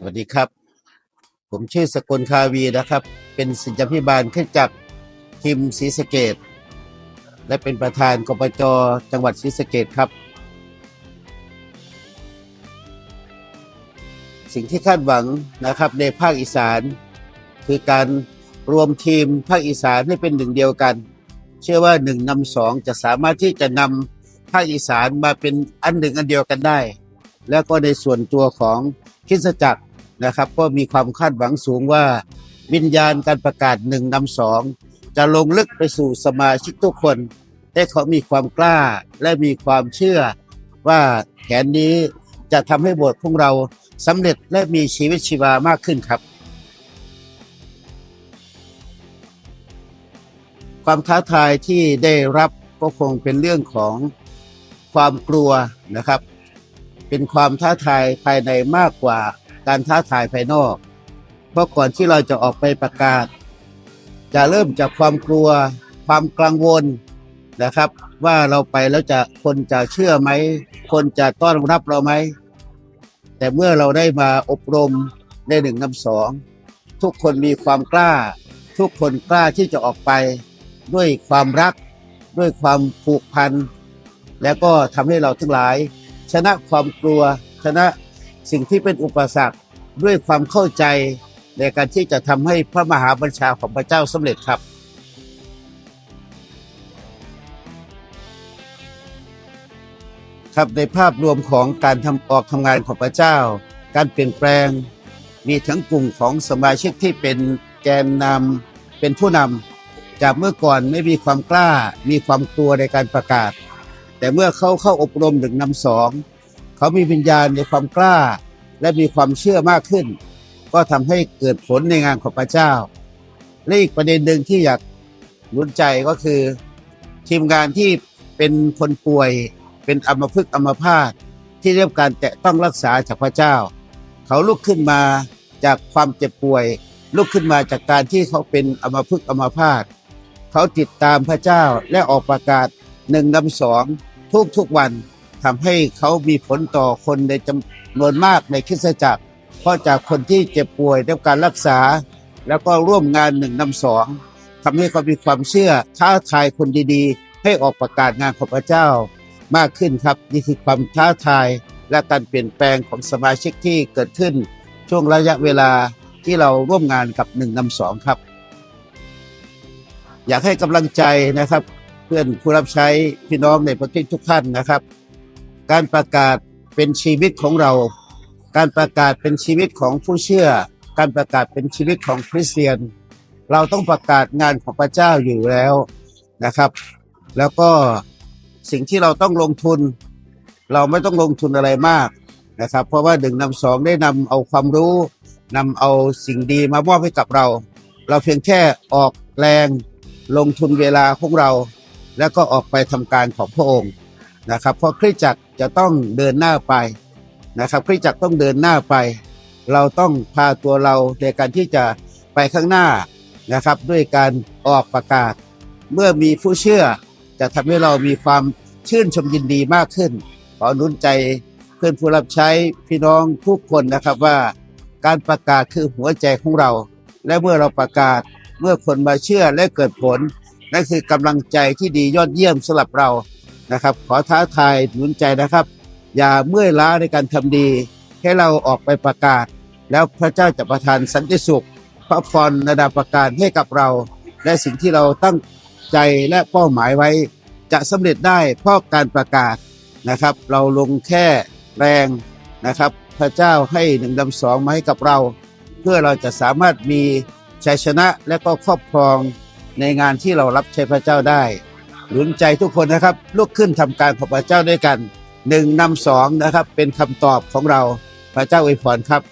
สวัสดีครับ ผมชื่อสกลคาวีนะครับ เป็นศิษยพิบาลขึ้นจากทีมศรีสะเกดและเป็นประธานกปจจังหวัดศรีสะเกดครับ สิ่งที่คาดหวังนะครับในภาคอีสาน คือการรวมทีมภาคอีสานให้เป็นหนึ่งเดียวกัน เชื่อว่าหนึ่งนำสองจะสามารถที่จะนำภาคอีสานมาเป็นอันหนึ่งอันเดียวกันได้ แล้วก็ในส่วนตัวของคริสจักร นะครับ ก็มีความคาดหวังสูงว่าวิญญาณการประกาศหนึ่งนำสองจะลงลึกไปสู่สมาชิกทุกคน ให้เขามีความกล้าและมีความเชื่อว่าแผนนี้จะทำให้โบสถ์ของเราสำเร็จและมีชีวิตชีวามากขึ้นครับ ความท้าทายที่ได้รับก็คงเป็นเรื่องของความกลัวนะครับ เป็นความท้าทายภายในมากกว่า การท้าทายภายนอก เพราะก่อนที่เราจะออกไปประกาศ จะเริ่มจากความกลัว ความกังวลนะครับ ว่าเราไปแล้วจะคนจะเชื่อไหม คนจะต้อนรับเราไหม แต่เมื่อเราได้มาอบรมในหนึ่งนำสองทุกคนมีความกล้า ทุกคนกล้าที่จะออกไป ด้วยความรัก ด้วยความผูกพัน แล้วก็ทำให้เราทั้งหลาย ชนะความกลัว ชนะสิ่งที่เป็นอุปสรรค ด้วยความเข้าใจในการที่จะทำให้พระมหาบัญชาของพระเจ้าสำเร็จครับ ครับในภาพรวมของการทำออกทำงานของพระเจ้า การเปลี่ยนแปลง มีทั้งกลุ่มของสมาชิกที่เป็นแกนนำเป็นผู้นำจากเมื่อก่อนไม่มีความกล้า มีความกลัวในการประกาศ แต่เมื่อเขาเข้าอบรมหนึ่งนำสองเขามีวิญญาณในความกล้า และมีความเชื่อมากขึ้น ก็ทำให้เกิดผลในงานของพระเจ้า และอีกประเด็นหนึ่งที่อยากหนุนใจก็คือ ทีมงานที่เป็นคนป่วยเป็นอัมพฤกษ์อัมพาตที่ได้รับการแตะต้องรักษาจากพระเจ้า เขาลุกขึ้นมาจากความเจ็บป่วย ลุกขึ้นมาจากการที่เขาเป็นอัมพฤกษ์อัมพาตเขาติดตามพระเจ้าและออกประกาศหนึ่งนำสองทุกทุกๆวัน ทำให้เขามีผลต่อคนในจำนวนมากในคริสตจักร เพราะจากคนที่เจ็บป่วยได้การรักษา แล้วก็ร่วมงานหนึ่งนำสองทำให้เขามีความเชื่อท้าทายคนดีๆ ให้ออกประกาศงานของพระเจ้ามากขึ้นครับ นี่คือความท้าทายและการเปลี่ยนแปลงของสมาชิกที่เกิดขึ้น ช่วงระยะเวลาที่เราร่วมงานกับหนึ่งนำสองครับ อยากให้กำลังใจนะครับ เพื่อนผู้รับใช้พี่น้องในประเทศทุกท่านนะครับ การประกาศเป็นชีวิตของเรา การประกาศเป็นชีวิตของผู้เชื่อ การประกาศเป็นชีวิตของคริสเตียน เราต้องประกาศงานของพระเจ้าอยู่แล้วนะครับ แล้วก็สิ่งที่เราต้องลงทุน เราไม่ต้องลงทุนอะไรมากนะครับ เพราะว่าหนึ่งนำสองได้นำเอาความรู้นำเอาสิ่งดีมามอบให้กับเรา เราเพียงแค่ออกแรงลงทุนเวลาของเรา แล้วก็ออกไปทำการของพระองค์ นะครับ เพราะคริสจักรจะต้องเดินหน้าไปนะครับคริสจักรต้องเดินหน้าไป เราต้องพาตัวเราในการที่จะไปข้างหน้านะครับ ด้วยการออกประกาศ เมื่อมีผู้เชื่อจะทำให้เรามีความชื่นชมยินดีมากขึ้น ขอหนุนใจเพื่อนผู้รับใช้พี่น้องทุกคนนะครับว่าการประกาศคือหัวใจของเรา และเมื่อเราประกาศเมื่อคนมาเชื่อและเกิดผลนั่นคือกำลังใจที่ดียอดเยี่ยมสำหรับเรา นะครับ ขอท้าทายหนุนใจนะครับ อย่าเมื่อยล้าในการทำดี ให้เราออกไปประกาศ แล้วพระเจ้าจะประทานสันติสุข พระพรนาดาประการให้กับเรา และสิ่งที่เราตั้งใจและเป้าหมายไว้ จะสำเร็จได้เพราะการประกาศนะครับ เราลงแค่แรงนะครับ พระเจ้าให้หนึ่งดำสองมาให้กับเรา เพื่อเราจะสามารถมีชัยชนะและก็ครอบครองในงานที่เรารับใช้พระเจ้าได้ หนุนใจทุกคนนะครับลุกขึ้นทำการขอบพระเจ้าด้วยกันหนึ่งนำสองนะครับ เป็นคำตอบของเราพระเจ้าอวยพรครับ